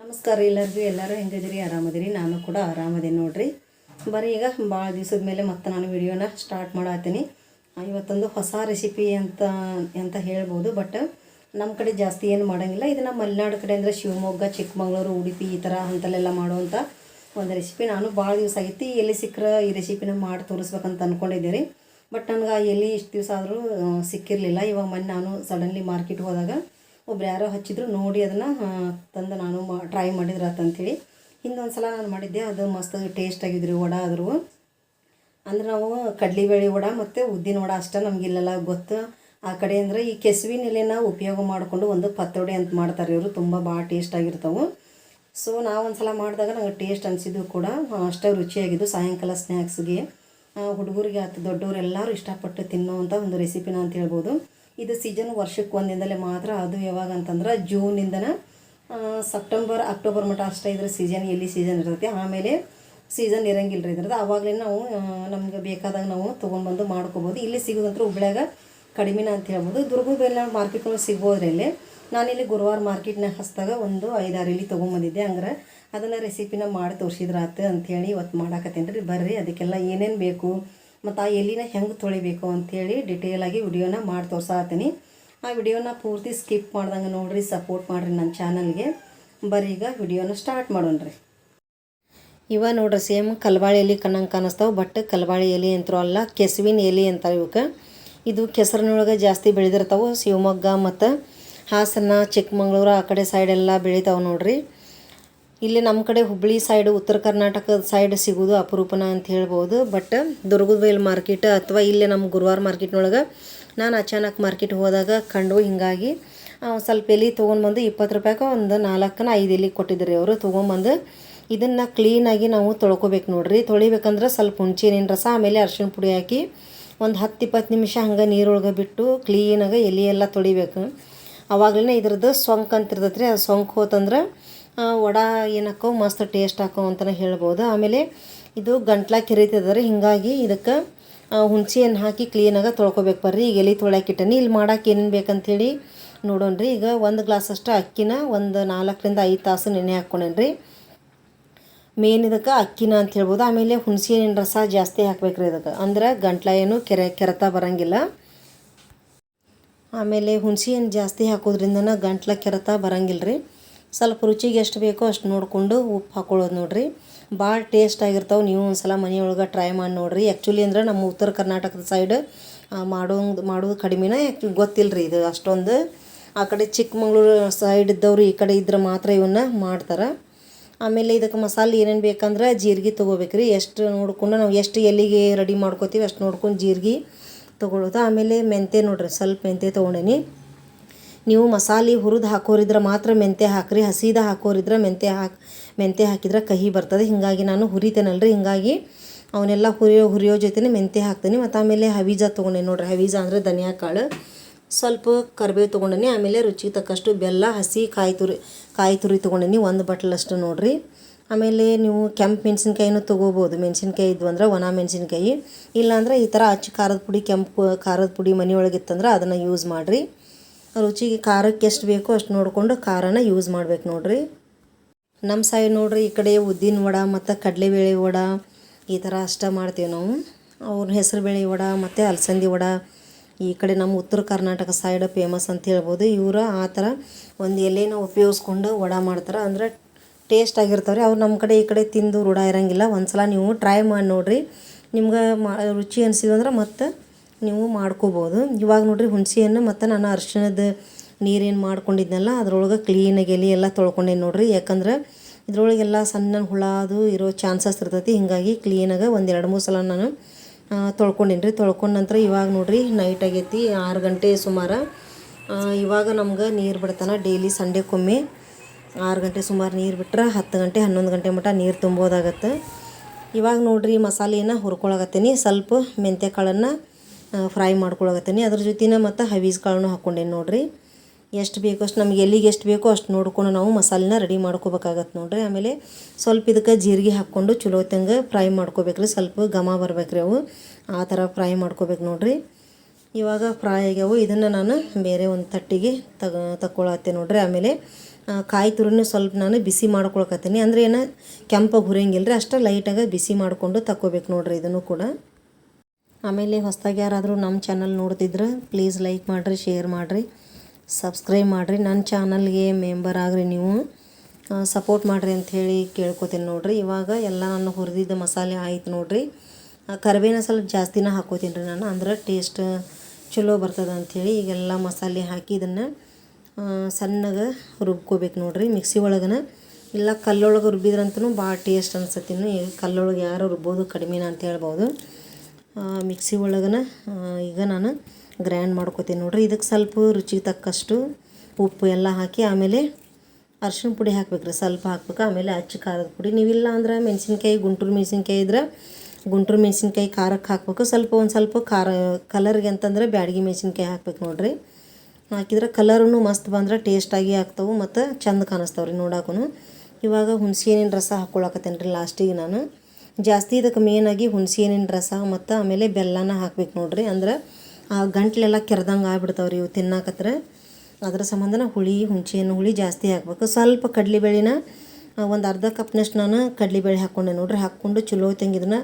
ನಮಸ್ಕಾರ ಎಲ್ಲರಿಗೂ, ಎಲ್ಲರೂ ಹೆಂಗಿದಿರಿ ಆರಾಮದಿರಿ? ನಾನು ಕೂಡ ಆರಾಮದೀನಿ ನೋಡ್ರಿ. ಬರೀ ಈಗ ಭಾಳ ದಿವಸದ ಮೇಲೆ ಮತ್ತೆ ನಾನು ವಿಡಿಯೋನ ಸ್ಟಾರ್ಟ್ ಮಾಡತ್ತೀನಿ. ಇವತ್ತೊಂದು ಹೊಸ ರೆಸಿಪಿ ಅಂತ ಅಂತ ಹೇಳ್ಬೋದು ಬಟ್ ನಮ್ಮ ಕಡೆ ಜಾಸ್ತಿ ಏನು ಮಾಡೋಂಗಿಲ್ಲ. ಇದು ನಮ್ಮ ಮಲೆನಾಡು ಕಡೆ ಅಂದರೆ ಶಿವಮೊಗ್ಗ, ಚಿಕ್ಕಮಗಳೂರು, ಉಡುಪಿ ಈ ಥರ ಅಂತಲ್ಲೆಲ್ಲ ಮಾಡುವಂಥ ಒಂದು ರೆಸಿಪಿ ನಾನು ಭಾಳ ದಿವಸ ಆಗೈತಿ ಎಲ್ಲಿ ಸಿಕ್ಕರೆ ಈ ರೆಸಿಪಿನ ಮಾಡಿ ತೋರಿಸ್ಬೇಕಂತ ಅಂದ್ಕೊಂಡಿದ್ದೀರಿ ಬಟ್ ನನಗೆ ಎಲ್ಲಿ ಇಷ್ಟು ದಿವಸ ಆದರೂ ಸಿಕ್ಕಿರಲಿಲ್ಲ. ಇವಾಗ ಮೊನ್ನೆ ನಾನು ಸಡನ್ಲಿ ಮಾರ್ಕೆಟ್ ಹೋದಾಗ ಒಬ್ರು ಯಾರೋ ಹಚ್ಚಿದ್ರು ನೋಡಿ ಅದನ್ನು ತಂದು ನಾನು ಮಾ ಟ್ರೈ ಮಾಡಿದ್ರೆ ಅಂತಂಥೇಳಿ ಹಿಂದೊಂದು ಸಲ ನಾನು ಮಾಡಿದ್ದೆ, ಅದು ಮಸ್ತ್ ಟೇಸ್ಟ್ ಆಗಿದ್ರಿ ವಡ ಆದರೂ. ಅಂದ್ರೆ ನಾವು ಕಡ್ಲಿಬೇಳೆ ವಡ ಮತ್ತು ಉದ್ದಿನ ವಡ ಅಷ್ಟೇ ನಮ್ಗೆ ಇಲ್ಲೆಲ್ಲ ಗೊತ್ತು. ಆ ಕಡೆ ಅಂದರೆ ಈ ಕೆಸುವಿನ ಎಲೆನ ಉಪಯೋಗ ಮಾಡಿಕೊಂಡು ಒಂದು ಪತ್ರೊಡೆ ಅಂತ ಮಾಡ್ತಾರೆ ಇವರು, ತುಂಬ ಭಾಳ ಟೇಸ್ಟ್ ಆಗಿರ್ತಾವೆ. ಸೊ ನಾವು ಒಂದು ಸಲ ಮಾಡಿದಾಗ ನಂಗೆ ಟೇಸ್ಟ್ ಅನಿಸಿದ್ದು ಕೂಡ ಅಷ್ಟೇ ರುಚಿಯಾಗಿದ್ದು ಸಾಯಂಕಾಲ ಸ್ನ್ಯಾಕ್ಸ್ಗೆ ಹುಡುಗರಿಗೆ ಆಯ್ತು ದೊಡ್ಡವರು ಎಲ್ಲರೂ ಇಷ್ಟಪಟ್ಟು ತಿನ್ನೋವಂಥ ಒಂದು ರೆಸಿಪಿನ ಅಂತ ಹೇಳ್ಬೋದು. ಇದು ಸೀಸನ್ ವರ್ಷಕ್ಕೆ ಒಂದಿಂದಲೇ ಮಾತ್ರ ಅದು ಯಾವಾಗ ಅಂತಂದ್ರೆ ಜೂನಿಂದನ ಸೆಪ್ಟೆಂಬರ್ ಅಕ್ಟೋಬರ್ ಮಟ್ಟ ಅಷ್ಟೇ ಇದ್ರ ಸೀಸನ್ ಎಲ್ಲಿ ಸೀಸನ್ ಇರ್ತೈತಿ. ಆಮೇಲೆ ಸೀಸನ್ ಇರಂಗಿಲ್ಲ ರೀ ಇದ್ರದ್ದು. ಆವಾಗಲೇ ನಾವು ನಮ್ಗೆ ಬೇಕಾದಾಗ ನಾವು ತೊಗೊಂಡ್ಬಂದು ಮಾಡ್ಕೋಬೋದು. ಇಲ್ಲಿ ಸಿಗೋದಂತ್ರ ಹುಬ್ಳ್ಯಾಗ ಕಡಿಮೆನ ಅಂತ ಹೇಳ್ಬೋದು. ದುರ್ಗದ ಬೆಲ್ಲ ಮಾರ್ಕೆಟ್ನಲ್ಲಿ ಸಿಗ್ಬೋದ್ರಿ ಇಲ್ಲಿ. ನಾನಿಲ್ಲಿ ಗುರುವಾರ ಮಾರ್ಕೆಟ್ನಾಗ ಹಸ್ತಾಗ ಒಂದು ಐದಾರು ಇಲ್ಲಿ ತೊಗೊಂಬಂದಿದ್ದೆ ಹಂಗ್ರೆ ಅದನ್ನು ರೆಸಿಪಿನ ಮಾಡಿ ತೋರಿಸಿದ್ರಾತು ಅಂಥೇಳಿ ಇವತ್ತು ಮಾಡಾಕತ್ತೇನೆ ರೀ ಬರ್ರಿ, ಅದಕ್ಕೆಲ್ಲ ಏನೇನು ಬೇಕು? ಮತ್ತು ಆ ಎಲ್ಲಿನ ಹೆಂಗೆ ತೊಳಿಬೇಕು ಅಂಥೇಳಿ ಡಿಟೇಲಾಗಿ ವಿಡಿಯೋನ ಮಾಡಿ ತೋರ್ಸಾತೀನಿ. ಆ ವಿಡಿಯೋನ ಪೂರ್ತಿ ಸ್ಕಿಪ್ ಮಾಡ್ದಂಗೆ ನೋಡಿರಿ ಸಪೋರ್ಟ್ ಮಾಡಿರಿ ನನ್ನ ಚಾನಲ್ಗೆ ಬರೀ ಈಗ ವಿಡಿಯೋನ ಸ್ಟಾರ್ಟ್ ಮಾಡೋಣ್ರಿ ಇವ ನೋಡ್ರಿ ಸೇಮ್ ಕಲ್ಬಾಳಿ ಎಲೆ ಕಣ್ಣಂಗೆ ಕಾಣಿಸ್ತಾವೆ ಬಟ್ ಕಲ್ಬಾಳಿ ಎಲೆ ಅಂತರೂ ಅಲ್ಲ, ಕೆಸುವಿನ ಎಲೆ ಅಂತಾರೆ ಇವಕ್ಕೆ ಇದು ಕೆಸರಿನೊಳಗೆ ಜಾಸ್ತಿ ಬೆಳೆದಿರ್ತಾವೆ, ಶಿವಮೊಗ್ಗ ಮತ್ತು ಹಾಸನ, ಚಿಕ್ಕಮಂಗ್ಳೂರು ಆ ಕಡೆ ಸೈಡೆಲ್ಲ ಬೆಳಿತಾವೆ ನೋಡ್ರಿ. ಇಲ್ಲಿ ನಮ್ಮ ಕಡೆ ಹುಬ್ಬಳ್ಳಿ ಸೈಡ್ ಉತ್ತರ ಕರ್ನಾಟಕದ ಸೈಡ್ ಸಿಗೋದು ಅಪರೂಪನ ಅಂತ ಹೇಳ್ಬೋದು. ಬಟ್ ದುರ್ಗದ ವೈಲ್ ಮಾರ್ಕೆಟ್ ಅಥವಾ ಇಲ್ಲೇ ನಮ್ಮ ಗುರುವಾರ ಮಾರ್ಕೆಟ್ನೊಳಗೆ ನಾನು ಅಚಾನಕ್ ಮಾರ್ಕೆಟ್ ಹೋದಾಗ ಕಂಡು ಹಿಂಗಾಗಿ ಸ್ವಲ್ಪ ಎಲೆ ತೊಗೊಂಡ್ಬಂದು ಇಪ್ಪತ್ತು ರೂಪಾಯಿಗೆ ಒಂದು ನಾಲ್ಕನ ಐದು ಎಲೆ ಕೊಟ್ಟಿದ್ದರು ಅವರು. ತೊಗೊಂಬಂದು ಇದನ್ನು ಕ್ಲೀನಾಗಿ ನಾವು ತೊಳ್ಕೊಬೇಕು ನೋಡ್ರಿ. ತೊಳಿಬೇಕಂದ್ರೆ ಸ್ವಲ್ಪ ಹುಣ್ಚಿನ ರಸ, ಆಮೇಲೆ ಅರ್ಶಿಣ ಪುಡಿ ಹಾಕಿ ಒಂದು ಹತ್ತು ಇಪ್ಪತ್ತು ನಿಮಿಷ ಹಂಗೆ ನೀರೊಳಗೆ ಬಿಟ್ಟು ಕ್ಲೀನಾಗಿ ಎಲೆ ಎಲ್ಲ ತೊಳಿಬೇಕು. ಅವಾಗಲೇ ಇದ್ರದ್ದು ಸೊಂಕು ಅಂತ ಇರ್ತೈತೆ ರೀ ಅದು ಸೊಂಕು ಹೋತಂದ್ರೆ ವಡ ಏನಕ್ಕೋ, ಮಸ್ತ್ ಟೇಸ್ಟ್ ಹಾಕೋ ಅಂತಲೇ ಹೇಳ್ಬೋದು. ಆಮೇಲೆ ಇದು ಗಂಟ್ಲ ಕೆರೀತಿದ್ದಾರೆ ರೀ ಹಿಂಗಾಗಿ ಇದಕ್ಕೆ ಹುಣಸೆಯನ್ನು ಹಾಕಿ ಕ್ಲೀನಾಗಿ ತೊಳ್ಕೊಬೇಕು ಬರ್ರಿ. ಈಗ ಎಲೆ ತೊಳ್ಯಾಕಿಟ್ಟನಿ ಇಲ್ಲಿ ಮಾಡೋಕೆ ಏನೇನು ಬೇಕಂತೇಳಿ ನೋಡೋಣ್ರಿ. ಈಗ ಒಂದು ಗ್ಲಾಸಷ್ಟು ಅಕ್ಕಿನ ಒಂದು ನಾಲ್ಕರಿಂದ ಐದು ತಾಸು ನೆನೆ ಹಾಕ್ಕೊಂಡೇನ್ರಿ ಮೇನ್ ಇದಕ್ಕೆ ಅಕ್ಕಿನ ಅಂತ ಹೇಳ್ಬೋದು. ಆಮೇಲೆ ಹುಣಸೆಹಣ್ಣಿನ ರಸ ಜಾಸ್ತಿ ಹಾಕ್ಬೇಕ್ರಿ ಇದಕ್ಕೆ. ಅಂದ್ರೆ ಗಂಟ್ಲ ಏನು ಕೆರೆ, ಕೆರೆತ ಬರಂಗಿಲ್ಲ. ಆಮೇಲೆ ಹುಣಸೆಹಣ್ಣು ಜಾಸ್ತಿ ಹಾಕೋದ್ರಿಂದನ ಗಂಟ್ಲ ಕೆರೆತ ಬರೋಂಗಿಲ್ಲ ರೀ ಸ್ವಲ್ಪ ರುಚಿಗೆ ಎಷ್ಟು ಬೇಕೋ ಅಷ್ಟು ನೋಡಿಕೊಂಡು ಉಪ್ಪು ಹಾಕ್ಕೊಳ್ಳೋದು ನೋಡಿರಿ. ಭಾಳ ಟೇಸ್ಟ್ ಆಗಿರ್ತಾವೆ. ನೀವು ಒಂದ್ಸಲ ಮನೆಯೊಳಗೆ ಟ್ರೈ ಮಾಡಿ ನೋಡಿರಿ. ಆ್ಯಕ್ಚುಲಿ ಅಂದ್ರೆ ನಮ್ಮ ಉತ್ತರ ಕರ್ನಾಟಕದ ಸೈಡ್ ಮಾಡೋದು ಮಾಡೋದು ಕಡಿಮೆನೇ ಆ್ಯಕ್ಚುಲಿ ಗೊತ್ತಿಲ್ಲ ರೀ ಇದು ಅಷ್ಟೊಂದು. ಆ ಕಡೆ ಚಿಕ್ಕಮಂಗ್ಳೂರು ಸೈಡ್ ಇದ್ದವರು ಈ ಕಡೆ ಇದ್ರೆ ಮಾತ್ರ ಇವನ್ನ ಮಾಡ್ತಾರೆ. ಆಮೇಲೆ ಇದಕ್ಕೆ ಮಸಾಲೆ ಏನೇನು ಬೇಕಂದ್ರೆ ಜೀರಿಗೆ ತೊಗೋಬೇಕು ರೀ ಎಷ್ಟು ನೋಡ್ಕೊಂಡು ನಾವು ಎಷ್ಟು ಎಲ್ಲಿಗೆ ರೆಡಿ ಮಾಡ್ಕೋತೀವಿ ಅಷ್ಟು ನೋಡ್ಕೊಂಡು ಜೀರಿಗೆ ತೊಗೊಳ್ಳೋದು ಆಮೇಲೆ ಮೆಂತೆ ನೋಡಿರಿ, ಸ್ವಲ್ಪ ಮೆಂತೆ ತೊಗೊಂಡೇನಿ. ನೀವು ಮಸಾಲೆ ಹುರಿದು ಹಾಕೋರಿದ್ರೆ ಮಾತ್ರ ಮೆಂತೆ ಹಾಕ್ರಿ, ಹಸಿದ ಹಾಕೋರಿದ್ರೆ ಮೆಂತೆ ಹಾಕಿ ಮೆಂತೆ ಹಾಕಿದ್ರೆ ಕಹಿ ಬರ್ತದೆ. ಹೀಗಾಗಿ ನಾನು ಹುರಿತೇನಲ್ರಿ? ಹೀಗಾಗಿ ಅವನ್ನೆಲ್ಲ ಹುರಿಯೋ ಹುರಿಯೋ ಜೊತೆನೆ ಮೆಂತೆ ಹಾಕ್ತೀನಿ. ಮತ್ತು ಆಮೇಲೆ ಹವೀಜ ತೊಗೊಂಡೆ ನೋಡ್ರಿ. ಹವೀಜ ಅಂದರೆ ಧನಿಯಾ ಕಾಳು. ಸ್ವಲ್ಪ ಕರಿಬೇವು ತೊಗೊಂಡೇನಿ. ಆಮೇಲೆ ರುಚಿಗೆ ತಕ್ಕಷ್ಟು ಬೆಲ್ಲ, ಹಸಿ ಕಾಯಿ ತುರಿ ಕಾಯಿ ತುರಿ ತೊಗೊಂಡೇನಿ ಒಂದು ಬಟ್ಲಷ್ಟು ನೋಡಿರಿ. ಆಮೇಲೆ ನೀವು ಕೆಂಪು ಮೆಣಸಿನ್ಕಾಯಿನೂ ತೊಗೋಬೋದು. ಮೆಣಸಿನ್ಕಾಯಿ ಇದ್ವು ಅಂದ್ರೆ ಒಣ ಮೆಣಸಿನ್ಕಾಯಿ. ಇಲ್ಲಾಂದ್ರೆ ಈ ಥರ ಅಚ್ಚ ಖಾರದ ಪುಡಿ, ಕೆಂಪು ಖಾರದ ಪುಡಿ ಮನೆಯೊಳಗೆ ಇತ್ತಂದ್ರೆ ಅದನ್ನು ಯೂಸ್ ಮಾಡಿರಿ. ರುಚಿಗೆ ಖಾರಕ್ಕೆ ಎಷ್ಟು ಬೇಕೋ ಅಷ್ಟು ನೋಡಿಕೊಂಡು ಖಾರನ ಯೂಸ್ ಮಾಡ್ಬೇಕು ನೋಡ್ರಿ. ನಮ್ಮ ಸೈಡ್ ನೋಡ್ರಿ, ಈ ಕಡೆ ಉದ್ದಿನ ವಡ ಮತ್ತು ಕಡಲೆಬೇಳೆ ವಡ ಈ ಥರ ಅಷ್ಟ ಮಾಡ್ತೀವಿ ನಾವು. ಅವ್ರ ಹೆಸರುಬೇಳೆ ವಡ ಮತ್ತು ಅಲಸಂದಿ ವಡ. ಈ ಕಡೆ ನಮ್ಮ ಉತ್ತರ ಕರ್ನಾಟಕ ಸೈಡ್ ಫೇಮಸ್ ಅಂತ ಹೇಳ್ಬೋದು. ಇವರು ಆ ಥರ ಒಂದು ಎಲೆನ ಉಪಯೋಗಿಸ್ಕೊಂಡು ವಡ ಮಾಡ್ತಾರೆ. ಅಂದ್ರೆ ಟೇಸ್ಟ್ ಆಗಿರ್ತಾವೆ ರೀ ಅವ್ರು ನಮ್ಮ ಕಡೆ ಈ ಕಡೆ ತಿಂದು ರೂಢ ಇರೋಂಗಿಲ್ಲ. ಒಂದ್ಸಲ ನೀವು ಟ್ರೈ ಮಾಡಿ ನೋಡಿರಿ. ನಿಮ್ಗೆ ಮಾ, ರುಚಿ ಅನಿಸಿದಂದ್ರೆ ಮತ್ತೆ ನೀವು ಮಾಡ್ಕೋಬೋದು. ಇವಾಗ ನೋಡ್ರಿ ಹುಣಸೆಹಣ್ಣು ಮತ್ತು ನಾನು ಅರಿಶಿಣದ ನೀರೇನು ಮಾಡ್ಕೊಂಡಿದ್ನಲ್ಲ, ಅದರೊಳಗೆ ಕ್ಲೀನಾಗಿ ಎಲೆ ಎಲ್ಲ ತೊಳ್ಕೊಂಡೇನಿ ನೋಡಿರಿ. ಯಾಕಂದ್ರೆ ಇದ್ರೊಳಗೆಲ್ಲ ಸಣ್ಣ ಹುಳ ಅದು ಇರೋ ಚಾನ್ಸಸ್ ಇರ್ತೈತಿ. ಹೀಗಾಗಿ ಕ್ಲೀನಾಗಿ ಒಂದು ಎರಡು ಮೂರು ಸಲ ನಾನು ತೊಳ್ಕೊಂಡೇನಿ ರೀ ತೊಳ್ಕೊಂಡ ನಂತರ ಇವಾಗ ನೋಡಿರಿ ನೈಟ್ ಆಗೈತಿ, ಆರು ಗಂಟೆ ಸುಮಾರು. ಇವಾಗ ನಮ್ಗೆ ನೀರು ಬಿಡ್ತಾನೆ ಡೈಲಿ ಸಂಡೆಕೊಮ್ಮೆ. ಆರು ಗಂಟೆ ಸುಮಾರು ನೀರು ಬಿಟ್ರೆ ಹತ್ತು ಗಂಟೆ, ಹನ್ನೊಂದು ಗಂಟೆ ಮಟ್ಟ ನೀರು ತುಂಬೋದಾಗತ್ತೆ. ಇವಾಗ ನೋಡಿರಿ ಮಸಾಲೆಯನ್ನು ಹುರ್ಕೊಳಗತ್ತೀನಿ ಸ್ವಲ್ಪ ಮೆಂತ್ಯ ಕಾಳನ್ನು ಫ್ರೈ ಮಾಡ್ಕೊಳಕತ್ತೀನಿ. ಅದ್ರ ಜೊತೆನ ಮತ್ತು ಹವೀಸ್ ಕಾಳನ್ನು ಹಾಕ್ಕೊಂಡೇನಿ ನೋಡಿರಿ. ಎಷ್ಟು ಬೇಕೋ ಅಷ್ಟು ನಮ್ಗೆ ಎಲ್ಲಿಗೆ ಎಷ್ಟು ಬೇಕೋ ಅಷ್ಟು ನೋಡ್ಕೊಂಡು ನಾವು ಮಸಾಲೆನ ರೆಡಿ ಮಾಡ್ಕೋಬೇಕಾಗತ್ತೆ ನೋಡಿರಿ. ಆಮೇಲೆ ಸ್ವಲ್ಪ ಇದಕ್ಕೆ ಜೀರಿಗೆ ಹಾಕ್ಕೊಂಡು ಚಲೋ ತಂಗೆ ಫ್ರೈ ಮಾಡ್ಕೋಬೇಕ್ರಿ. ಸ್ವಲ್ಪ ಘಮ ಬರ್ಬೇಕ್ರಿ ಅವು. ಆ ಥರ ಫ್ರೈ ಮಾಡ್ಕೋಬೇಕು ನೋಡಿರಿ. ಇವಾಗ ಫ್ರೈ ಆಗ್ಯಾವು. ಇದನ್ನು ನಾನು ಬೇರೆ ಒಂದು ತಟ್ಟಿಗೆ ತಗ ತಗೊಳತ್ತೆ ನೋಡಿರಿ. ಆಮೇಲೆ ಕಾಯಿ ತುರಿನೂ ಸ್ವಲ್ಪ ನಾನು ಬಿಸಿ ಮಾಡ್ಕೊಳಕತ್ತೀನಿ. ಅಂದರೆ ಏನು ಕೆಂಪಾಗಿ ಹುರಿಯಂಗಿಲ್ಲ ರೀ ಅಷ್ಟು ಲೈಟಾಗಿ ಬಿಸಿ ಮಾಡಿಕೊಂಡು ತಗೋಬೇಕು ನೋಡ್ರಿ ಇದನ್ನು ಕೂಡ. ಆಮೇಲೆ ಹೊಸದಾಗಿ ಯಾರಾದರೂ ನಮ್ಮ ಚಾನಲ್ ನೋಡ್ತಿದ್ರೆ ಪ್ಲೀಸ್ ಲೈಕ್ ಮಾಡಿರಿ ಶೇರ್ ಮಾಡಿರಿ ಸಬ್ಸ್ಕ್ರೈಬ್ ಮಾಡಿರಿ. ನನ್ನ ಚಾನಲ್ಗೆ ಮೆಂಬರ್ ಆಗ್ರಿ ನೀವು. ಸಪೋರ್ಟ್ ಮಾಡಿರಿ ಅಂಥೇಳಿ ಕೇಳ್ಕೊತೀನಿ ನೋಡಿರಿ. ಇವಾಗ ಎಲ್ಲ ನಾನು ಹುರಿದಿದ್ದ ಮಸಾಲೆ ಆಯ್ತು ನೋಡಿರಿ. ಆ, ಕರಿಬೇವಿನ ಸ್ವಲ್ಪ ಜಾಸ್ತಿನ ಹಾಕೋತೀನಿ ರೀ ನಾನು. ಅಂದ್ರೆ ಟೇಸ್ಟ್ ಚಲೋ ಬರ್ತದೆ ಅಂಥೇಳಿ ಈಗೆಲ್ಲ ಮಸಾಲೆ ಹಾಕಿ ಇದನ್ನು ಸಣ್ಣಗೆ ರುಬ್ಕೋಬೇಕು ನೋಡಿರಿ ಮಿಕ್ಸಿ ಒಳಗನ. ಇಲ್ಲ ಕಲ್ಲೊಳಗೆ ರುಬ್ಬಿದ್ರಂತೂ ಭಾಳ ಟೇಸ್ಟ್ ಅನ್ಸತ್ತೆ ಇನ್ನು ಈಗ ಕಲ್ಲೊಳಗೆ ಯಾರು ರುಬ್ಬೋದು ಕಡಿಮೆನ ಅಂತ ಹೇಳ್ಬೋದು. ಮಿಕ್ಸಿ ಒಳಗನ ಈಗ ನಾನು ಗ್ರ್ಯಾಂಡ್ ಮಾಡ್ಕೊತೀನಿ ನೋಡ್ರಿ. ಇದಕ್ಕೆ ಸ್ವಲ್ಪ ರುಚಿಗೆ ತಕ್ಕಷ್ಟು ಉಪ್ಪು ಎಲ್ಲ ಹಾಕಿ, ಆಮೇಲೆ ಅರ್ಶಿಣ ಪುಡಿ ಹಾಕ್ಬೇಕ್ರಿ. ಸ್ವಲ್ಪ ಹಾಕ್ಬೇಕು, ಆಮೇಲೆ ಅಚ್ಚ ಖಾರದ ಪುಡಿ. ನೀವಿಲ್ಲ ಅಂದ್ರೆ ಮೆಣಸಿನ್ಕಾಯಿ, ಗುಂಟೂರು ಮೆಣಸಿನ್ಕಾಯಿ ಇದ್ರೆ ಗುಂಟೂರು ಮೆಣಸಿನ್ಕಾಯಿ ಖಾರಕ್ಕೆ ಹಾಕ್ಬೇಕು. ಸ್ವಲ್ಪ ಒಂದು ಸ್ವಲ್ಪ ಖಾರ, ಕಲರ್ಗೆ ಅಂತಂದ್ರೆ ಬ್ಯಾಡಗಿ ಮೆಣಸಿನ್ಕಾಯಿ ಹಾಕ್ಬೇಕು ನೋಡ್ರಿ. ಹಾಕಿದ್ರೆ ಕಲರೂ ಮಸ್ತ್ ಬಂದ್ರೆ ಟೇಸ್ಟಾಗಿ ಆಗ್ತಾವೆ ಮತ್ತು ಚಂದ ಕಾಣಿಸ್ತಾವ್ರಿ ನೋಡಕ್ಕೂ ಇವಾಗ ಹುಣ್ಸೆ ಹಣ್ಣಿನ ರಸ ಹಾಕ್ಕೊಳಕತ್ತೇನೆ ರೀ ಲಾಸ್ಟಿಗೆ ನಾನು. ಜಾಸ್ತಿ ಇದಕ್ಕೆ ಮೇನಾಗಿ ಹುಣಸೆ ಹಣ್ಣಿನ ರಸ ಮತ್ತು ಆಮೇಲೆ ಬೆಲ್ಲನ ಹಾಕ್ಬೇಕು ನೋಡ್ರಿ. ಅಂದ್ರೆ ಆ ಗಂಟ್ಲೆಲ್ಲ ಕೆರೆದಂಗೆ ಆಗ್ಬಿಡ್ತಾವ್ರಿ ಇವು ತಿನ್ನಾಕತ್ರ. ಅದ್ರ ಸಂಬಂಧನ ಹುಳಿ ಹುಣಸೆ ಹಣ್ಣು ಹುಳಿ ಜಾಸ್ತಿ ಹಾಕ್ಬೇಕು. ಸ್ವಲ್ಪ ಕಡಲೆಬೇಳೆನ ಒಂದು ಅರ್ಧ ಕಪ್ನಷ್ಟು ನಾನು ಕಡಲೆಬೇಳೆ ಹಾಕ್ಕೊಂಡೆ ನೋಡ್ರಿ. ಹಾಕ್ಕೊಂಡು ಚಲೋ ತಂಗಿ ಇದನ್ನ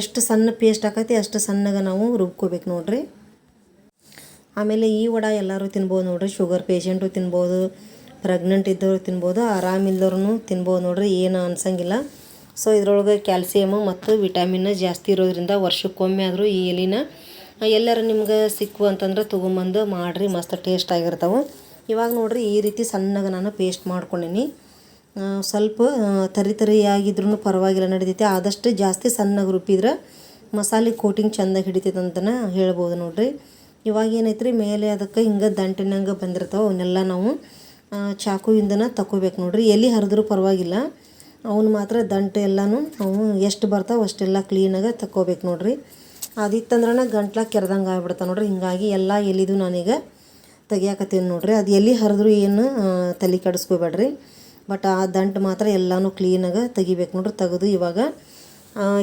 ಎಷ್ಟು ಸಣ್ಣ ಪೇಸ್ಟ್ ಹಾಕತಿ ಅಷ್ಟು ಸಣ್ಣಗೆ ನಾವು ರುಬ್ಕೋಬೇಕು ನೋಡ್ರಿ. ಆಮೇಲೆ ಈ ವಡ ಎಲ್ಲರೂ ತಿನ್ಬೋದು ನೋಡ್ರಿ. ಶುಗರ್ ಪೇಷಂಟು ತಿನ್ಬೋದು, ಪ್ರೆಗ್ನೆಂಟ್ ಇದ್ದವರು ತಿನ್ಬೋದು ಆರಾಮಿಲ್ದವ್ರು ತಿನ್ಬೋದು ನೋಡ್ರಿ. ಏನು ಅನ್ಸಂಗಿಲ್ಲ. ಸೊ ಇದ್ರೊಳಗೆ ಕ್ಯಾಲ್ಸಿಯಮು ಮತ್ತು ವಿಟಮಿನ್ ಜಾಸ್ತಿ ಇರೋದ್ರಿಂದ ವರ್ಷಕ್ಕೊಮ್ಮೆ ಆದರೂ ಈ ಎಲಿನ ಎಲ್ಲರೂ ನಿಮ್ಗೆ ಸಿಕ್ಕು ಅಂತಂದ್ರೆ ತೊಗೊಂಬಂದು ಮಾಡಿರಿ, ಮಸ್ತ್ ಟೇಸ್ಟ್ ಆಗಿರ್ತಾವೆ. ಇವಾಗ ನೋಡಿರಿ ಈ ರೀತಿ ಸಣ್ಣಗೆ ನಾನು ಪೇಸ್ಟ್ ಮಾಡ್ಕೊಂಡೀನಿ. ಸ್ವಲ್ಪ ತರಿ ತರಿಯಾಗಿದ್ರೂ ಪರವಾಗಿಲ್ಲ ನಡಿತೈತೆ. ಆದಷ್ಟು ಜಾಸ್ತಿ ಸಣ್ಣಗೆ ರುಬ್ಬಿದ್ರೆ ಮಸಾಲೆ ಕೋಟಿಂಗ್ ಚೆಂದಾಗಿ ಹಿಡಿತೈತೆ ಅಂತನ ಹೇಳ್ಬೋದು ನೋಡಿರಿ. ಇವಾಗ ಏನೈತ್ರಿ, ಮೇಲೆ ಅದಕ್ಕೆ ಹಿಂಗೆ ದಂಟಿನಂಗೆ ಬಂದಿರ್ತಾವೆ, ಅವನ್ನೆಲ್ಲ ನಾವು ಚಾಕುವಿಂದನ ತಗೋಬೇಕು ನೋಡ್ರಿ. ಎಲ್ಲಿ ಹರಿದ್ರೂ ಪರವಾಗಿಲ್ಲ. ಅವನು ಮಾತ್ರ ದಂಟು ಎಲ್ಲನೂ. ಅವು ಎಷ್ಟು ಬರ್ತಾವೆ ಅಷ್ಟೆಲ್ಲ ಕ್ಲೀನಾಗಿ ತಗೋಬೇಕು ನೋಡ್ರಿ. ಅದಿತ್ತಂದ್ರೆ ಗಂಟ್ಲ ಕೆರೆದಂಗೆ ಆಗ್ಬಿಡ್ತಾವೆ ನೋಡ್ರಿ. ಹಿಂಗಾಗಿ ಎಲ್ಲ ಎಲಿದು ನಾನೀಗ ತೆಗಿಯಾಕತ್ತೀನಿ ನೋಡ್ರಿ. ಅದು ಎಲ್ಲಿ ಹರಿದ್ರು ಏನು ತಲೆ ಕೆಡಿಸ್ಕೋಬೇಡ್ರಿ. ಬಟ್ ಆ ದಂಟು ಮಾತ್ರ ಎಲ್ಲನೂ ಕ್ಲೀನಾಗಿ ತೆಗಿಬೇಕು ನೋಡ್ರಿ ತೆಗೆದು ಇವಾಗ.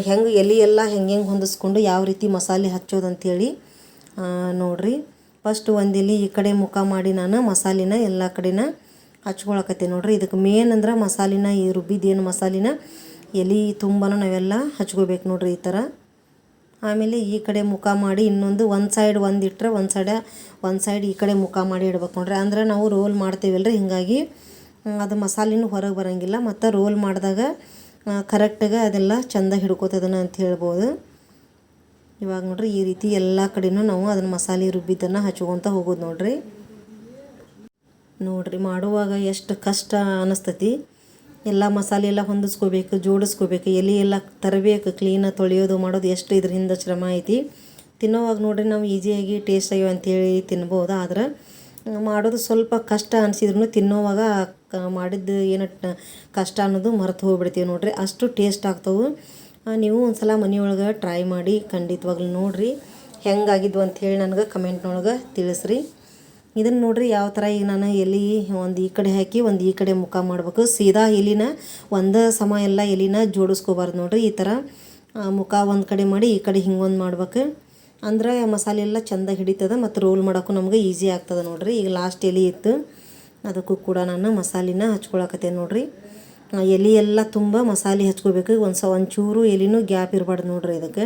ಹೆಂಗೆ ಎಲೆ ಎಲ್ಲ ಹೆಂಗೆ ಹೆಂಗೆ ಹೊಂದಿಸ್ಕೊಂಡು ಯಾವ ರೀತಿ ಮಸಾಲೆ ಹಚ್ಚೋದು ಅಂಥೇಳಿ ನೋಡ್ರಿ. ಫಸ್ಟ್ ಒಂದು ಎಲೆ ಈ ಕಡೆ ಮುಖ ಮಾಡಿ ನಾನು ಮಸಾಲಿನ ಎಲ್ಲ ಕಡೆನ ಹಚ್ಕೊಳಕತ್ತೀನಿ ನೋಡ್ರಿ. ಇದಕ್ಕೆ ಮೇನ್ ಅಂದ್ರೆ ಮಸಾಲಿನ, ಈ ರುಬ್ಬಿದ್ದೇನು ಮಸಾಲಿನ ಎಲೆ ತುಂಬನೂ ನಾವೆಲ್ಲ ಹಚ್ಕೋಬೇಕು ನೋಡ್ರಿ ಈ ಥರ. ಆಮೇಲೆ ಈ ಕಡೆ ಮುಖ ಮಾಡಿ ಇನ್ನೊಂದು ಒಂದು ಸೈಡ್ ಒಂದು ಇಟ್ಟರೆ ಒಂದು ಸೈಡ ಒಂದು ಸೈಡ್ ಈ ಕಡೆ ಮುಖ ಮಾಡಿ ಇಡ್ಬೇಕು ನೋಡ್ರಿ. ಅಂದ್ರೆ ನಾವು ರೋಲ್ ಮಾಡ್ತೀವಲ್ರಿ ಹಿಂಗಾಗಿ. ಅದು ಮಸಾಲಿನೂ ಹೊರಗೆ ಬರೋಂಗಿಲ್ಲ. ಮತ್ತು ರೋಲ್ ಮಾಡಿದಾಗ ಕರೆಕ್ಟಾಗಿ ಅದೆಲ್ಲ ಚೆಂದ ಹಿಡ್ಕೋತದನ ಅಂತ ಹೇಳ್ಬೋದು. ಇವಾಗ ನೋಡ್ರಿ ಈ ರೀತಿ ಎಲ್ಲ ಕಡೆನೂ ನಾವು ಅದನ್ನ ಮಸಾಲೆ ರುಬ್ಬಿದ್ದನ್ನು ಹಚ್ಕೊತ ಹೋಗೋದು ನೋಡ್ರಿ. ನೋಡ್ರಿ, ಮಾಡುವಾಗ ಎಷ್ಟು ಕಷ್ಟ ಅನ್ನಿಸ್ತತಿ ಎಲ್ಲ ಮಸಾಲೆ ಎಲ್ಲ ಹೊಂದಿಸ್ಕೋಬೇಕು, ಜೋಡಿಸ್ಕೋಬೇಕು, ಎಲೆ ಎಲ್ಲ ತರಬೇಕು ಕ್ಲೀನಾಗಿ ತೊಳೆಯೋದು ಮಾಡೋದು ಎಷ್ಟು ಇದರಿಂದ ಶ್ರಮ ಐತಿ. ತಿನ್ನೋವಾಗ ನೋಡ್ರಿ ನಾವು ಈಸಿಯಾಗಿ ಟೇಸ್ಟ್ ಆಗ್ಯಾವ ಅಂತೇಳಿ ತಿನ್ಬೋದು, ಆದ್ರೆ ಮಾಡೋದು ಸ್ವಲ್ಪ ಕಷ್ಟ ಅನಿಸಿದ್ರು ತಿನ್ನೋವಾಗ ಮಾಡಿದ್ದು ಏನು ಕಷ್ಟ ಅನ್ನೋದು ಮರೆತು ಹೋಗ್ಬಿಡ್ತೀವಿ ನೋಡ್ರಿ, ಅಷ್ಟು ಟೇಸ್ಟ್ ಆಗ್ತವೆ. ನೀವು ಒಂದು ಸಲ ಮನೆಯೊಳಗೆ ಟ್ರೈ ಮಾಡಿ ಖಂಡಿತವಾಗ್ಲೂ ನೋಡಿರಿ. ಹೆಂಗಾಗಿದ್ವು ಅಂಥೇಳಿ ನನಗೆ ಕಮೆಂಟ್ನೊಳಗೆ ತಿಳಿಸ್ರಿ. ಇದನ್ನು ನೋಡ್ರಿ ಯಾವ ಥರ ಈಗ ನಾನು ಎಲೆ ಒಂದು ಈ ಕಡೆ ಹಾಕಿ ಒಂದು ಈ ಕಡೆ ಮುಖ ಮಾಡಬೇಕು. ಸೀದಾ ಎಲಿನ ಒಂದು ಸಮ ಎಲ್ಲ ಎಲಿನ ಜೋಡಿಸ್ಕೋಬಾರ್ದು ನೋಡ್ರಿ ಈ ಥರ ಮುಖ ಒಂದು ಕಡೆ ಮಾಡಿ ಈ ಕಡೆ ಹಿಂಗೊಂದು ಮಾಡ್ಬೇಕು. ಅಂದ್ರೆ ಮಸಾಲೆ ಎಲ್ಲ ಚೆಂದ ಹಿಡಿತದ ಮತ್ತು ರೋಲ್ ಮಾಡೋಕ್ಕೂ ನಮ್ಗೆ ಈಸಿ ಆಗ್ತದೆ ನೋಡ್ರಿ. ಈಗ ಲಾಸ್ಟ್ ಎಲೆ ಇತ್ತು. ಅದಕ್ಕೂ ಕೂಡ ನಾನು ಮಸಾಲಿನ ಹಚ್ಕೊಳಕತ್ತೆ ನೋಡ್ರಿ. ಎಲೆ ಎಲ್ಲ ತುಂಬ ಮಸಾಲೆ ಹಚ್ಕೋಬೇಕು. ಒಂದು ಸ ಒಂಚೂರು ಎಲೆನೂ ಗ್ಯಾಪ್ ಇರಬಾರ್ದು ನೋಡ್ರಿ ಇದಕ್ಕೆ.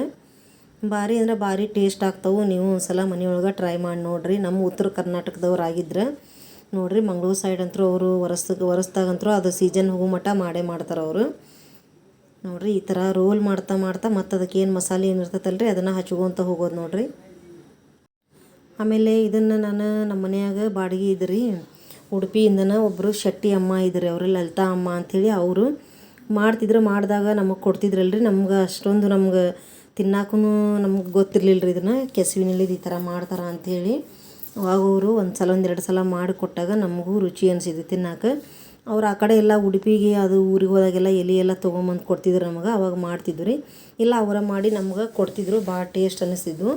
ಭಾರಿ ಅಂದ್ರೆ ಭಾರಿ ಟೇಸ್ಟ್ ಆಗ್ತಾವೆ. ನೀವು ಒಂದ್ಸಲ ಮನೆಯೊಳಗೆ ಟ್ರೈ ಮಾಡಿ ನೋಡಿರಿ. ನಮ್ಮ ಉತ್ತರ ಕರ್ನಾಟಕದವ್ರು ಆಗಿದ್ರೆ ನೋಡಿರಿ ಮಂಗಳೂರು ಸೈಡ್ ಅಂತೂ ಅವರು ಒರೆಸ್ದಾಗ ವರಸ್ದಾಗಂತೂ ಅದು ಸೀಸನ್ ಹೋಗೋ ಮಟ್ಟ ಮಾಡೇ ಮಾಡ್ತಾರೆ ಅವರು. ನೋಡಿರಿ ಈ ಥರ ರೋಲ್ ಮಾಡ್ತಾ ಮಾಡ್ತಾ ಮತ್ತು ಅದಕ್ಕೆ ಏನು ಮಸಾಲೆ ಏನು ಇರ್ತೈತಲ್ರಿ ಅದನ್ನು ಹಚ್ಕೊಂತ ಹೋಗೋದು ನೋಡಿರಿ. ಆಮೇಲೆ ಇದನ್ನು ನಾನು ನಮ್ಮ ಮನೆಯಾಗ ಬಾಡಿಗೆ ಇದ್ರಿ, ಉಡುಪಿಯಿಂದನ ಒಬ್ಬರು ಶೆಟ್ಟಿ ಅಮ್ಮ ಇದ್ರಿ ಅವರು, ಲಲಿತಾ ಅಮ್ಮ ಅಂಥೇಳಿ ಅವರು. ಮಾಡ್ತಿದ್ರು, ಮಾಡಿದಾಗ ನಮಗೆ ಕೊಡ್ತಿದ್ರಲ್ರಿ. ನಮ್ಗೆ ಅಷ್ಟೊಂದು ನಮ್ಗೆ ತಿನ್ನಾಕೂ ನಮ್ಗೆ ಗೊತ್ತಿರಲಿಲ್ಲ ರೀ ಇದನ್ನು. ಕೆಸುವಿನಲ್ಲಿ ಈ ಥರ ಮಾಡ್ತಾರೆ ಅಂಥೇಳಿ ಅವಾಗ ಅವರು ಒಂದು ಸಲ ಒಂದೆರಡು ಸಲ ಮಾಡಿ ಕೊಟ್ಟಾಗ ನಮಗೂ ರುಚಿ ಅನಿಸಿದ್ದು ತಿನ್ನಾಕ. ಅವ್ರು ಆ ಕಡೆ ಎಲ್ಲ ಉಡುಪಿಗೆ ಅದು ಊರಿಗೆ ಹೋದಾಗೆಲ್ಲ ಎಲೆ ಎಲ್ಲ ತೊಗೊಂಬಂದು ಕೊಡ್ತಿದ್ರು ನಮಗೆ, ಅವಾಗ ಮಾಡ್ತಿದ್ರು ರೀ. ಇಲ್ಲ, ಅವರ ಮಾಡಿ ನಮ್ಗೆ ಕೊಡ್ತಿದ್ರು ಭಾಳ ಟೇಸ್ಟ್ ಅನ್ನಿಸ್ತಿದ್ವು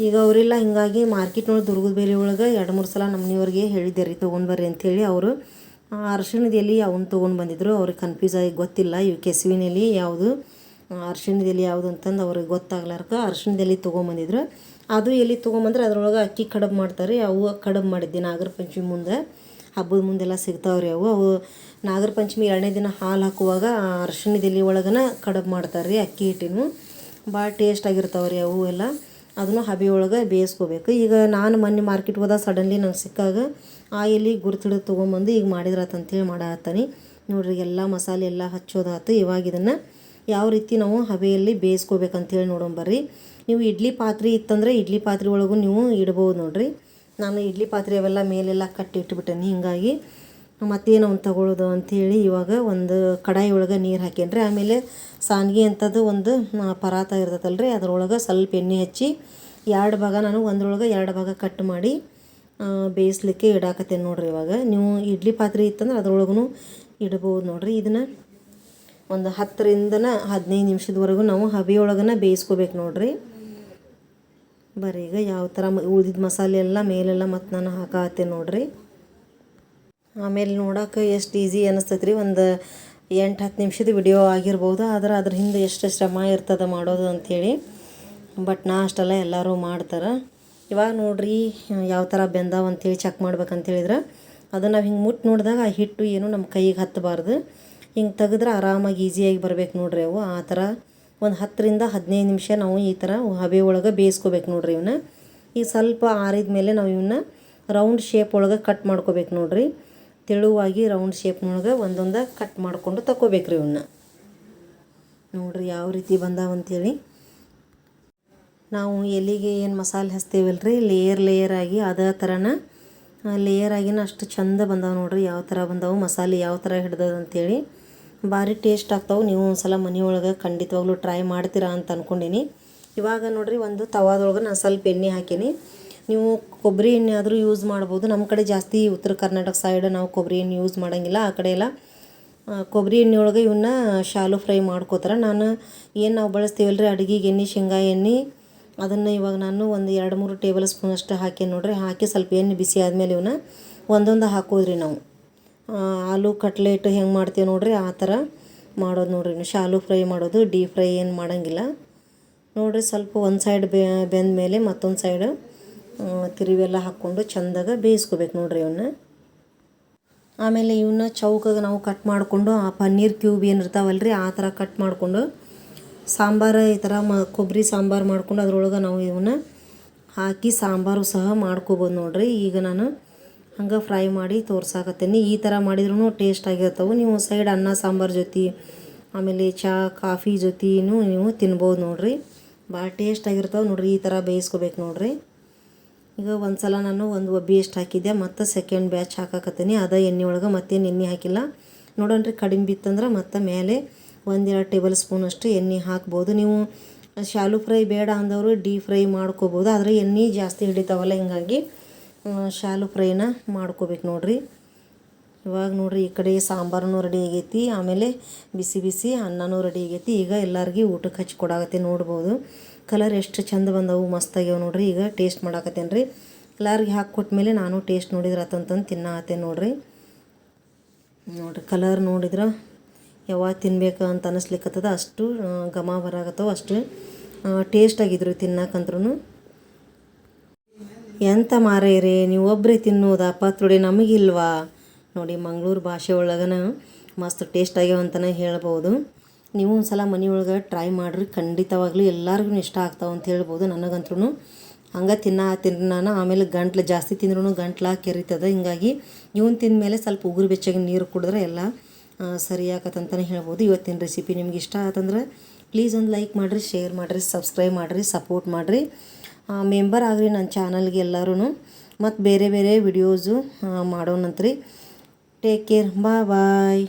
ಈಗ ಅವರೆಲ್ಲ, ಹಿಂಗಾಗಿ ಮಾರ್ಕೆಟ್ನೊಳಗೆ ದುರ್ಗದ ಬೇರೆ ಒಳಗೆ ಎರಡು, ಮೂರು ಸಲ ನಮ್ಮ ಮನೆಯವ್ರಿಗೆ ಹೇಳಿದ್ದೆ ರೀ, ತೊಗೊಂಡು ಬರ್ರಿ ಅಂಥೇಳಿ ಅವರು. ಅರ್ಶಿಣದ ಎಲೆ ಅವನ್ನ ತೊಗೊಂಡು ಬಂದಿದ್ರು, ಅವ್ರಿಗೆ ಕನ್ಫ್ಯೂಸ್ ಆಗಿ ಗೊತ್ತಿಲ್ಲ. ಇವು ಕೆಸುವಿನ ಯಾವುದು? ಅರ್ಶಿಣದ ಎಲೆ ಯಾವುದು ಅಂತಂದು ಅವ್ರಿಗೆ ಗೊತ್ತಾಗ್ಲಾರ್ಕ ಅರ್ಶಿಣದ ಎಲೆ ತೊಗೊಂಬಂದಿದ್ರು. ಅದು ಎಲೆ ತೊಗೊಂಬಂದ್ರೆ ಅದ್ರೊಳಗೆ ಅಕ್ಕಿ ಕಡಬು ಮಾಡ್ತಾರೆ. ಅವು ಕಡುಬು ಮಾಡಿದ್ದೆ ನಾಗರ ಪಂಚಮಿ ಮುಂದೆ. ಹಬ್ಬದ ಮುಂದೆಲ್ಲ ಸಿಗ್ತಾವೆ ರೀ ಅವು. ಅವು ನಾಗರ ಪಂಚಮಿ ಎರಡನೇ ದಿನ ಹಾಲು ಹಾಕುವಾಗ ಅರ್ಶಿಣದ ಎಲೆ ಒಳಗನ ಕಡಬು ಮಾಡ್ತಾರೆ ರೀ ಅಕ್ಕಿ ಹಿಟ್ಟಿನೂ. ಭಾಳ ಟೇಸ್ಟ್ ಆಗಿರ್ತಾವೆ ರೀ ಅವು ಎಲ್ಲ. ಅದನ್ನು ಹಬೆ ಒಳಗೆ ಬೇಯಿಸ್ಕೋಬೇಕು. ಈಗ ನಾನು ಮೊನ್ನೆ ಮಾರ್ಕೆಟ್ ಹೋದಾಗ ಸಡನ್ಲಿ ನನಗೆ ಸಿಕ್ಕಾಗ, ಆ ಎಲೆ ಗುರುತಿಡಿದು ತೊಗೊಂಬಂದು ಈಗ ಮಾಡಿದ್ರಾತಂತೇಳಿ ಮಾಡಾತ್ತಾನೆ ನೋಡ್ರಿ, ಎಲ್ಲ ಮಸಾಲೆ ಎಲ್ಲ ಹಚ್ಚೋದಾತು ಇವಾಗ ಇದನ್ನು ಯಾವ ರೀತಿ ನಾವು ಹಬೆಯಲ್ಲಿ ಬೇಯಿಸ್ಕೋಬೇಕಂತೇಳಿ ನೋಡೋಣ ಬರ್ರಿ. ನೀವು ಇಡ್ಲಿ ಪಾತ್ರೆ ಇತ್ತಂದ್ರೆ ಇಡ್ಲಿ ಪಾತ್ರೆ ಒಳಗೂ ನೀವು ಇಡ್ಬೋದು ನೋಡಿರಿ. ನಾನು ಇಡ್ಲಿ ಪಾತ್ರೆ ಅವೆಲ್ಲ ಮೇಲೆಲ್ಲ ಕಟ್ಟಿ ಇಟ್ಬಿಟ್ಟೇನಿ ಹೀಗಾಗಿ ಮತ್ತೇನು ಅವ್ನು ತಗೊಳ್ಳೋದು ಅಂಥೇಳಿ ಇವಾಗ ಒಂದು ಕಡಾಯಿ ಒಳಗೆ ನೀರು ಹಾಕೇನ್ರಿ. ಆಮೇಲೆ ಸಾನ್ಗಿ ಅಂಥದ್ದು ಒಂದು ಪರಾತ ಇರ್ತೈತಲ್ರಿ ಅದರೊಳಗೆ ಸ್ವಲ್ಪ ಎಣ್ಣೆ ಹಚ್ಚಿ ಎರಡು ಭಾಗ ನಾನು ಒಂದ್ರೊಳಗೆ ಎರಡು ಭಾಗ ಕಟ್ ಮಾಡಿ ಬೇಯಿಸ್ಲಿಕ್ಕೆ ಇಡಾಕತ್ತೇನೆ ನೋಡ್ರಿ ಇವಾಗ. ನೀವು ಇಡ್ಲಿ ಪಾತ್ರೆ ಇತ್ತಂದ್ರೆ ಅದ್ರೊಳಗೂ ಇಡ್ಬೋದು ನೋಡ್ರಿ. ಇದನ್ನು ಒಂದು ಹತ್ತರಿಂದನ ಹದಿನೈದು ನಿಮಿಷದವರೆಗೂ ನಾವು ಹಬೆಯೊಳಗನ ಬೇಯಿಸ್ಕೋಬೇಕು ನೋಡ್ರಿ. ಬರೀ ಈಗ ಯಾವ ಥರ ಉಳಿದಿದ್ದ ಮಸಾಲೆ ಎಲ್ಲ ಮೇಲೆಲ್ಲ ಮತ್ತು ನಾನು ಹಾಕಾತೆ ನೋಡ್ರಿ. ಆಮೇಲೆ ನೋಡೋಕೆ ಎಷ್ಟು ಈಸಿ ಅನ್ನಿಸ್ತೈತೆ ರೀ ಒಂದು ಎಂಟು ಹತ್ತು ನಿಮಿಷದ ವಿಡಿಯೋ ಆಗಿರ್ಬೋದು. ಆದ್ರೆ ಅದ್ರ ಹಿಂದೆ ಎಷ್ಟು ಶ್ರಮ ಇರ್ತದೆ ಮಾಡೋದು ಅಂಥೇಳಿ ಬಟ್ ನಾ ಅಷ್ಟೆಲ್ಲ ಎಲ್ಲರೂ ಮಾಡ್ತಾರೆ. ಇವಾಗ ನೋಡ್ರಿ ಯಾವ ಥರ ಬೆಂದಾವ ಅಂತೇಳಿ ಚೆಕ್ ಮಾಡ್ಬೇಕಂತೇಳಿದ್ರೆ ಅದನ್ನು ನಾವು ಹಿಂಗೆ ಮುಟ್ಟು ನೋಡಿದಾಗ ಆ ಹಿಟ್ಟು ಏನು ನಮ್ಮ ಕೈಗೆ ಹತ್ತಬಾರ್ದು. ಹಿಂಗೆ ತೆಗೆದ್ರೆ ಆರಾಮಾಗಿ ಈಸಿಯಾಗಿ ಬರಬೇಕು ನೋಡ್ರಿ ಅವು ಆ ಥರ ಒಂದು ಹತ್ತರಿಂದ ಹದಿನೈದು ನಿಮಿಷ ನಾವು ಈ ಥರ ಹಬೆ ಒಳಗೆ ಬೇಯಿಸ್ಕೋಬೇಕು ನೋಡ್ರಿ ಇವನ್ನ ಈಗ ಸ್ವಲ್ಪ ಆರಿದ ಮೇಲೆ ನಾವು ಇವನ್ನ ರೌಂಡ್ ಶೇಪ್ ಒಳಗೆ ಕಟ್ ಮಾಡ್ಕೋಬೇಕು ನೋಡ್ರಿ. ತೆಳುವಾಗಿ ರೌಂಡ್ ಶೇಪ್ನೊಳಗೆ ಒಂದೊಂದು ಕಟ್ ಮಾಡಿಕೊಂಡು ತಗೋಬೇಕ್ರಿ ಇವನ್ನ ನೋಡ್ರಿ ಯಾವ ರೀತಿ ಬಂದಾವಂತೇಳಿ ನಾವು ಎಲ್ಲಿಗೆ ಏನು ಮಸಾಲೆ ಹಚ್ತೇವಲ್ಲ ರೀ ಲೇಯರ್ ಲೇಯರ್ ಆಗಿ ಅದೇ ಥರನ ಲೇಯರ್ ಆಗಿನ ಅಷ್ಟು ಚಂದ ಬಂದಾವೆ ನೋಡ್ರಿ. ಯಾವ ಥರ ಬಂದಾವು, ಮಸಾಲೆ ಯಾವ ಥರ ಹಿಡ್ದದ ಅಂತೇಳಿ. ಭಾರಿ ಟೇಸ್ಟ್ ಆಗ್ತಾವೆ. ನೀವು ಒಂದ್ಸಲ ಮನೆಯೊಳಗೆ ಖಂಡಿತವಾಗ್ಲೂ ಟ್ರೈ ಮಾಡ್ತೀರಾ ಅಂತ ಅಂದ್ಕೊಂಡೀನಿ ಇವಾಗ ನೋಡಿರಿ ಒಂದು ತವಾದೊಳಗೆ ನಾನು ಸ್ವಲ್ಪ ಎಣ್ಣೆ ಹಾಕೀನಿ. ನೀವು ಕೊಬ್ಬರಿ ಎಣ್ಣೆ ಆದರೂ ಯೂಸ್ ಮಾಡ್ಬೋದು. ನಮ್ಮ ಕಡೆ ಜಾಸ್ತಿ ಉತ್ತರ ಕರ್ನಾಟಕ ಸೈಡ್ ನಾವು ಕೊಬ್ಬರಿ ಎಣ್ಣೆ ಯೂಸ್ ಮಾಡೋಂಗಿಲ್ಲ. ಆ ಕಡೆ ಎಲ್ಲ ಕೊಬ್ಬರಿ ಎಣ್ಣೆ ಒಳಗೆ ಇವನ್ನ ಶಾಲು ಫ್ರೈ ಮಾಡ್ಕೋತಾರೆ. ನಾನು ಏನು ನಾವು ಬಳಸ್ತೀವಲ್ಲ ರೀ ಅಡುಗೆಗೆ ಎಣ್ಣೆ, ಶೇಂಗಾ ಎಣ್ಣೆ. ಅದನ್ನು ಇವಾಗ ನಾನು ಒಂದು ಎರಡು ಮೂರು ಟೇಬಲ್ ಸ್ಪೂನ್ ಅಷ್ಟು ಹಾಕಿ ನೋಡಿರಿ. ಹಾಕಿ ಸ್ವಲ್ಪ ಎಣ್ಣೆ ಬಿಸಿ ಆದಮೇಲೆ ಇವನ್ನ ಒಂದೊಂದು ಹಾಕೋದ್ರಿ ನಾವು. ಆಲೂ ಕಟ್ಲೆಟ್ ಹೆಂಗೆ ಮಾಡ್ತೀವಿ ನೋಡ್ರಿ, ಆ ಥರ ಮಾಡೋದು ನೋಡ್ರಿ. ಶಾಲು ಫ್ರೈ ಮಾಡೋದು, ಡೀಪ್ ಫ್ರೈ ಏನು ಮಾಡೋಂಗಿಲ್ಲ. ನೋಡ್ರಿ ಸ್ವಲ್ಪ ಒಂದು ಸೈಡ್ ಬೆಂದ ಮೇಲೆ ಮತ್ತೊಂದು ಸೈಡ್ ತಿರುವೆಲ್ಲ ಹಾಕ್ಕೊಂಡು ಚಂದಾಗ ಬೇಯಿಸ್ಕೋಬೇಕು ನೋಡ್ರಿ ಇವನ್ನ ಆಮೇಲೆ ಇವನ್ನ ಚೌಕಾಗ ನಾವು ಕಟ್ ಮಾಡಿಕೊಂಡು, ಆ ಪನ್ನೀರ್ ಕ್ಯೂಬ್ ಏನು ಇರ್ತಾವಲ್ಲ ರೀ ಆ ಥರ ಕಟ್ ಮಾಡಿಕೊಂಡು, ಸಾಂಬಾರು ಈ ಥರ ಮ ಕೊಬ್ಬರಿ ಸಾಂಬಾರು ಮಾಡ್ಕೊಂಡು ಅದ್ರೊಳಗೆ ನಾವು ಇವನ್ನ ಹಾಕಿ ಸಾಂಬಾರು ಸಹ ಮಾಡ್ಕೋಬೋದು ನೋಡ್ರಿ. ಈಗ ನಾನು ಹಂಗೆ ಫ್ರೈ ಮಾಡಿ ತೋರ್ಸಾಕತ್ತೀನಿ. ಈ ಥರ ಮಾಡಿದ್ರೂ ಟೇಸ್ಟ್ ಆಗಿರ್ತವೆ ನೀವು ಸೈಡ್ ಅನ್ನ, ಸಾಂಬಾರು ಜೊತೆ, ಆಮೇಲೆ ಚಹಾ ಕಾಫಿ ಜೊತೆನೂ ನೀವು ತಿನ್ಬೋದು ನೋಡಿರಿ. ಭಾಳ ಟೇಸ್ಟ್ ಆಗಿರ್ತಾವೆ ನೋಡಿರಿ. ಈ ಥರ ಬೇಯಿಸ್ಕೋಬೇಕು ನೋಡಿರಿ. ಈಗ ಒಂದು ಸಲ ನಾನು ಒಂದು ಒಬ್ಬಿ ಎಷ್ಟು ಹಾಕಿದ್ದೆ. ಮತ್ತು ಸೆಕೆಂಡ್ ಬ್ಯಾಚ್ ಹಾಕಾಕತ್ತೀನಿ. ಅದ ಎಣ್ಣೆ ಒಳಗೆ ಮತ್ತೇನು ಎಣ್ಣೆ ಹಾಕಿಲ್ಲ. ನೋಡೋಣ್ರಿ ಕಡಿಮೆ ಬಿತ್ತಂದ್ರೆ ಮತ್ತೆ ಮೇಲೆ ಒಂದೆರಡು ಟೇಬಲ್ ಸ್ಪೂನ್ ಅಷ್ಟು ಎಣ್ಣೆ ಹಾಕ್ಬೋದು. ನೀವು ಶಾಲು ಫ್ರೈ ಬೇಡ ಅಂದವರು ಡೀಪ್ ಫ್ರೈ ಮಾಡ್ಕೋಬೋದು. ಆದರೆ ಎಣ್ಣೆ ಜಾಸ್ತಿ ಹಿಡಿತಾವಲ್ಲ, ಹಿಂಗಾಗಿ ಶಾಲು ಫ್ರೈನ ಮಾಡ್ಕೋಬೇಕು ನೋಡ್ರಿ. ಇವಾಗ ನೋಡ್ರಿ ಈ ಕಡೆ ಸಾಂಬಾರನು ರೆಡಿ ಆಗೈತಿ, ಆಮೇಲೆ ಬಿಸಿ ಬಿಸಿ ಅನ್ನನೂ ರೆಡಿ ಆಗೈತಿ. ಈಗ ಎಲ್ಲರಿಗೂ ಊಟಕ್ಕೆ ಹಚ್ಚಿ ಕೊಡಾಕತ್ತೆ ನೋಡ್ಬೋದು. ಕಲರ್ ಎಷ್ಟು ಚಂದ ಬಂದವು ಮಸ್ತಾಗ್ಯಾವ ನೋಡ್ರಿ. ಈಗ ಟೇಸ್ಟ್ ಮಾಡಾಕತ್ತೇನೆ ರೀ ಎಲ್ಲರಿಗೆ ಹಾಕಿ ಕೊಟ್ಮೇಲೆ ನಾನು ಟೇಸ್ಟ್ ನೋಡಿದ್ರೆ ಆತಂತಂದು ತಿನ್ನಾಕತ್ತೆ ನೋಡ್ರಿ. ನೋಡ್ರಿ ಕಲರ್ ನೋಡಿದ್ರೆ ಯಾವಾಗ ತಿನ್ಬೇಕು ಅಂತ ಅನ್ನಿಸ್ಲಿಕ್ಕತ್ತದ ಅಷ್ಟು ಘಮ ಬರಾಕತ್ತವ ಅಷ್ಟು ಟೇಸ್ಟ್ ಆಗಿದ್ರು ತಿನ್ನಕಂದ್ರೂ ಎಂತ ಮಾರೇರಿ ನೀವು ಒಬ್ಬರೇ ತಿನ್ನೋದಾ ಪತ್ರೊಡೆ ನಮಗಿಲ್ವಾ? ನೋಡಿ, ಮಂಗಳೂರು ಭಾಷೆ ಒಳಗನ ಮಸ್ತ್ ಟೇಸ್ಟ್ ಆಗ್ಯಾವ ಅಂತಲೇ ಹೇಳ್ಬೋದು. ನೀವು ಒಂದು ಸಲ ಮನೆಯೊಳಗೆ ಟ್ರೈ ಮಾಡಿರಿ, ಖಂಡಿತವಾಗ್ಲೂ ಎಲ್ಲರಿಗೂ ಇಷ್ಟ ಆಗ್ತಾವೆ ಅಂತ ಹೇಳ್ಬೋದು ನನಗಂತೂ ಹಂಗೆ ತಿನ್ನ ನಾನು ಆಮೇಲೆ ಗಂಟ್ಲು, ಜಾಸ್ತಿ ತಿಂದ್ರೂ ಗಂಟ್ಲ ಕೆರಿತದ. ಹಿಂಗಾಗಿ ಇವನ್ ತಿಂದಮೇಲೆ ಸ್ವಲ್ಪ ಉಗುರು ಬೆಚ್ಚಗೆ ನೀರು ಕುಡಿದ್ರೆ ಎಲ್ಲ ಸರಿ ಆಗತ್ತಂತಲೇ ಹೇಳ್ಬೋದು. ಇವತ್ತಿನ ರೆಸಿಪಿ ನಿಮ್ಗೆ ಇಷ್ಟ ಆತಂದ್ರೆ ಪ್ಲೀಸ್ ಒಂದು ಲೈಕ್ ಮಾಡಿರಿ ಶೇರ್ ಮಾಡಿರಿ ಸಬ್ಸ್ಕ್ರೈಬ್ ಮಾಡಿರಿ ಸಪೋರ್ಟ್ ಮಾಡಿರಿ. ಮೆಂಬರ್ ಆಗ್ರಿ ನನ್ನ ಚಾನಲ್ಗೆ ಎಲ್ಲರೂ ಮತ್ತು ಬೇರೆ ಬೇರೆ videos ಮಾಡೋಣಂತ್ರಿ. Take care bye bye